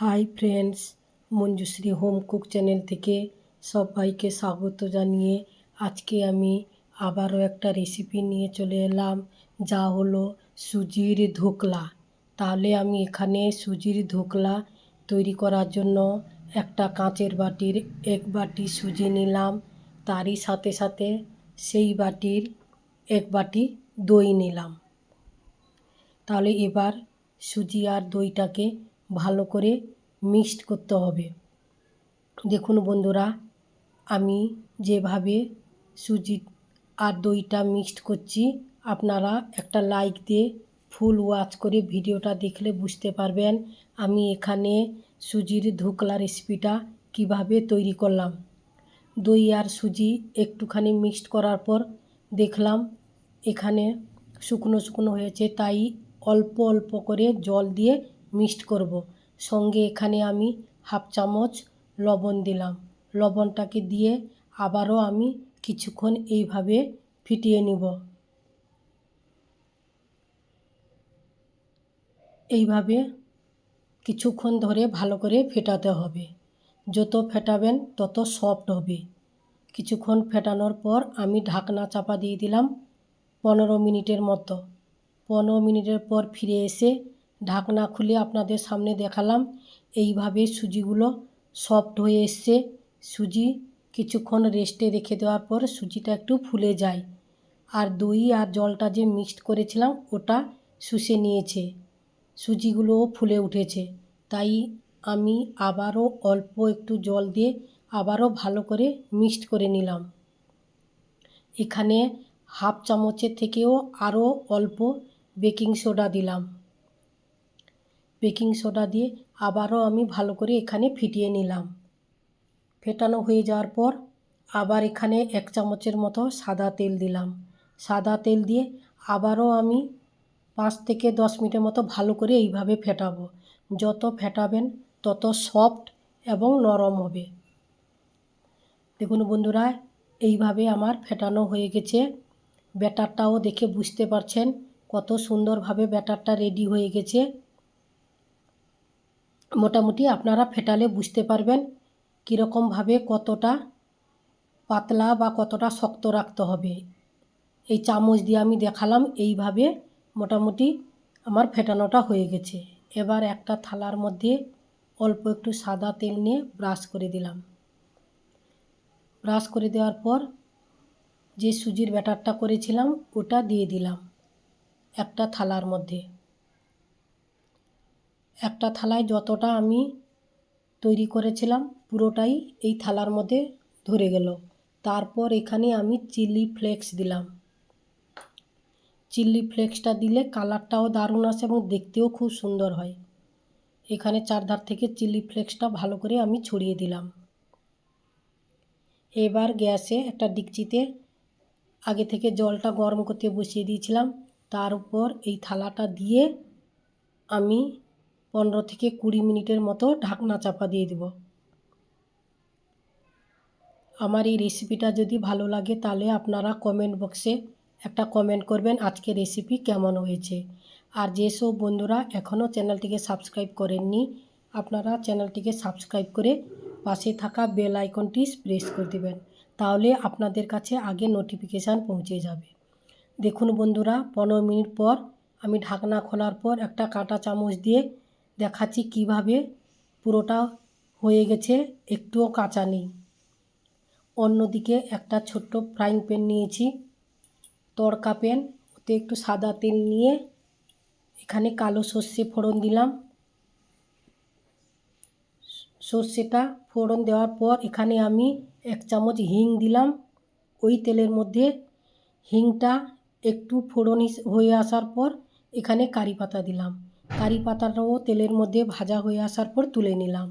Hi friends Manjushree home cook channel থেকে সবাইকে স্বাগত জানিয়ে আজকে আমি আবারও একটা রেসিপি নিয়ে চলে এলাম, যা হলো সুজির ধোকলা। তাহলে আমি এখানে সুজির ধোকলা তৈরি করার জন্য একটা কাঁচের বাটির এক বাটি সুজি নিলাম, তারই সাথে সাথে সেই বাটির এক বাটি দই নিলাম। তাহলে এবার সুজি আর দইটাকে ভালো করে মিক্সড করতে হবে। দেখুন বন্ধুরা, আমি যেভাবে সুজি আর দইটা মিক্সড করছি, আপনারা একটা লাইক দিয়ে ফুল ওয়াচ করে ভিডিওটা দেখলে বুঝতে পারবেন আমি এখানে সুজির ধোকলা রেসিপিটা কীভাবে তৈরি করলাম। দই আর সুজি একটুখানি মিক্সড করার পর দেখলাম এখানে শুকনো শুকনো হয়েছে, তাই অল্প অল্প করে জল দিয়ে মিক্সড করব। সঙ্গে এখানে আমি হাফ চামচ লবণ দিলাম। লবণটাকে দিয়ে আবারও আমি কিছুক্ষণ এইভাবে ফিটিয়ে নিব। এইভাবে কিছুক্ষণ ধরে ভালো করে ফেটাতে হবে। যত ফেটাবেন তত সফট হবে। কিছুক্ষণ ফেটানোর পর আমি ঢাকনা চাপা দিয়ে দিলাম পনেরো মিনিটের মতো। পনেরো মিনিটের পর ফিরে এসে ঢাকনা খুলে আপনাদের সামনে দেখালাম। এইভাবে সুজিগুলো সফট হয়ে এসছে। সুজি কিছুক্ষণ রেস্টে রেখে দেওয়ার পর সুজিটা একটু ফুলে যায়। আর দই আর জলটা যে মিক্সড করেছিলাম, ওটা শুষে নিয়েছে। সুজিগুলোও ফুলে উঠেছে। তাই আমি আবারও অল্প একটু জল দিয়ে আবারও ভালো করে মিক্সড করে নিলাম। এখানে হাফ চামচের থেকেও আরও অল্প বেকিং সোডা দিলাম। বেকিং সোডা দিয়ে আবারও আমি ভালো করে এখানে ফিটিয়ে নিলাম। ফেটানো হয়ে যাওয়ার পর আবার এখানে এক চামচের মতো সাদা তেল দিলাম। সাদা তেল দিয়ে আবারও আমি পাঁচ থেকে দশ মিনিটের মতো ভালো করে এইভাবে ফেটাবো। যত ফেটাবেন তত সফট এবং নরম হবে। দেখুন বন্ধুরা, এইভাবে আমার ফেটানো হয়ে গেছে। ব্যাটারটাও দেখে বুঝতে পারছেন কত সুন্দরভাবে ব্যাটারটা রেডি হয়ে গেছে। মোটামুটি আপনারা ফেটালে বুঝতে পারবেন কীরকমভাবে কতটা পাতলা বা কতটা শক্ত রাখতে হবে। এই চামচ দিয়ে আমি দেখালাম, এইভাবে মোটামুটি আমার ফেটানোটা হয়ে গেছে। এবার একটা থালার মধ্যে অল্প একটু সাদা তেল নিয়ে ব্রাশ করে দিলাম। ব্রাশ করে দেওয়ার পর যে সুজির ব্যাটারটা করেছিলাম, ওটা দিয়ে দিলাম একটা থালার মধ্যে। একটা থালায় যতটা আমি তৈরি করেছিলাম, পুরোটাই এই থালার মধ্যে ধরে গেল। তারপর এখানে আমি চিলি ফ্লেক্স দিলাম। চিলি ফ্লেক্সটা দিলে কালারটাও দারুণ আসে এবং দেখতেও খুব সুন্দর হয়। এখানে চারধার থেকে চিলি ফ্লেক্সটা ভালো করে আমি ছড়িয়ে দিলাম। এবার গ্যাসে একটা ডিকচিতে আগে থেকে জলটা গরম করতে বসিয়ে দিয়েছিলাম। তার উপর এই থালাটা দিয়ে আমি পনেরো থেকে কুড়ি মিনিটের মতো ঢাকনা চাপা দিয়ে দেব। আমার এই রেসিপিটা যদি ভালো লাগে তাহলে আপনারা কমেন্ট বক্সে একটা কমেন্ট করবেন আজকে রেসিপি কেমন হয়েছে। আর যেসব বন্ধুরা এখনও চ্যানেলটিকে সাবস্ক্রাইব করেননি, আপনারা চ্যানেলটিকে সাবস্ক্রাইব করে পাশে থাকা বেল আইকনটি প্রেস করে দেবেন, তাহলে আপনাদের কাছে আগে নোটিফিকেশান পৌঁছে যাবে। দেখুন বন্ধুরা, পনেরো মিনিট পর আমি ঢাকনা খোলার পর একটা কাঁটা চামচ দিয়ে দেখাচ্ছি কীভাবে পুরোটা হয়ে গেছে। একটুও কাঁচা নেই। অন্যদিকে একটা ছোট্ট ফ্রাইং প্যান নিয়েছি। তড়কা প্যান, ওতে একটু সাদা তেল নিয়ে এখানে কালো সর্ষে ফোড়ন দিলাম। সর্ষেটা ফোড়ন দেওয়ার পর এখানে আমি এক চামচ হিং দিলাম। ওই তেলের মধ্যে হিংটা একটু ফোড়ন হয়ে আসার পর এখানে কারি পাতা দিলাম। কারি পাতাটাও তেলের মধ্যে ভাজা হয়ে আসার পর তুলে নিলাম।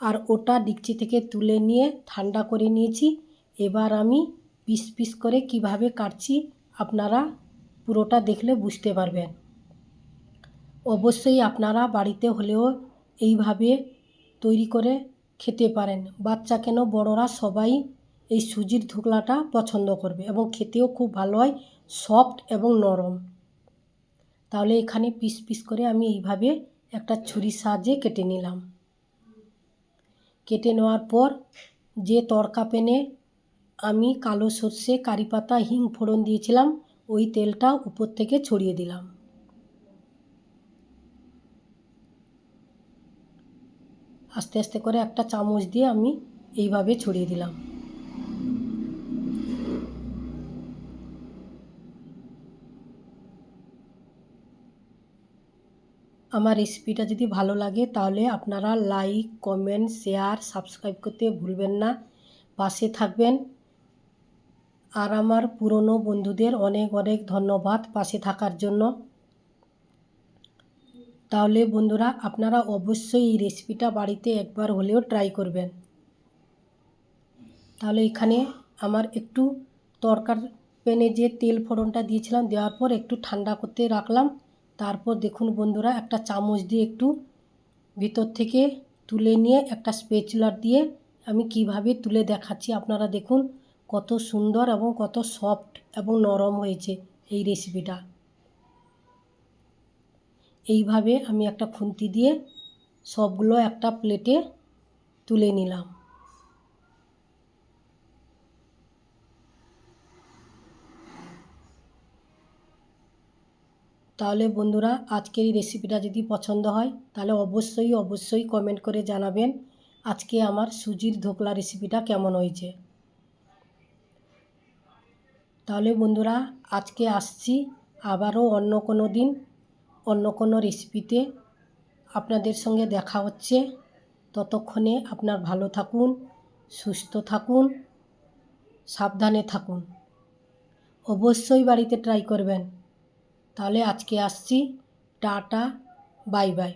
আর ওটা ডিকচি থেকে তুলে নিয়ে ঠান্ডা করে নিয়েছি। এবার আমি পিস পিস করে কীভাবে কাটছি আপনারা পুরোটা দেখলে বুঝতে পারবেন। অবশ্যই আপনারা বাড়িতে হলেও এইভাবে তৈরি করে খেতে পারেন। বাচ্চা কেন বড়রা সবাই এই সুজির ধোকলাটা পছন্দ করবে এবং খেতেও খুব ভালো হয়, সফট এবং নরম। তাহলে এখানে পিস পিস করে আমি এইভাবে একটা ছুরির সাহায্যে কেটে নিলাম। কেটে নেওয়ার পর যে তড়কা প্যানে আমি কালো সর্ষে, কারি পাতা, হিং ফোড়ন দিয়েছিলাম, ওই তেলটা উপর থেকে ছড়িয়ে দিলাম। আস্তে আস্তে করে একটা চামচ দিয়ে আমি এইভাবে ছড়িয়ে দিলাম। আমার রেসিপিটা যদি ভালো লাগে, তাহলে আপনারা লাইক কমেন্ট শেয়ার সাবস্ক্রাইব করতে ভুলবেন না। পাশে থাকবেন। আর আমার পুরনো বন্ধুদের অনেক অনেক ধন্যবাদ পাশে থাকার জন্য। তাহলে বন্ধুরা, আপনারা অবশ্যই এই রেসিপিটা বাড়িতে একবার হলেও ট্রাই করবেন। তাহলে এখানে আমার একটু তরকার প্যানে যে তেল ফোড়নটা দিয়েছিলাম, দেওয়ার পর একটু ঠান্ডা করতে রাখলাম। তারপর দেখুন বন্ধুরা, একটা চামচ দিয়ে একটু ভিতর থেকে তুলে নিয়ে একটা স্পেচুলার দিয়ে আমি কীভাবে তুলে দেখাচ্ছি আপনারা দেখুন, কত সুন্দর এবং কত সফট এবং নরম হয়েছে এই রেসিপিটা এইভাবে আমি একটা খুন্তি দিয়ে সবগুলো একটা প্লেটে তুলে নিলাম। তাহলে বন্ধুরা আজকের এই রেসিপিটা যদি পছন্দ হয়, তাহলে অবশ্যই অবশ্যই কমেন্ট করে জানাবেন আজকে আমার সুজির ধোকলা রেসিপিটা কেমন হয়েছে। তাহলে বন্ধুরা আজকে আসছি আবারও অন্য কোনো দিন, অন্য কোনো রেসিপিতে আপনাদের সঙ্গে দেখা হচ্ছে। ততক্ষণে আপনার ভালো থাকুন, সুস্থ থাকুন, সাবধানে থাকুন। অবশ্যই বাড়িতে ট্রাই করবেন। তাহলে আজকে আসছি টাটা বাই বাই।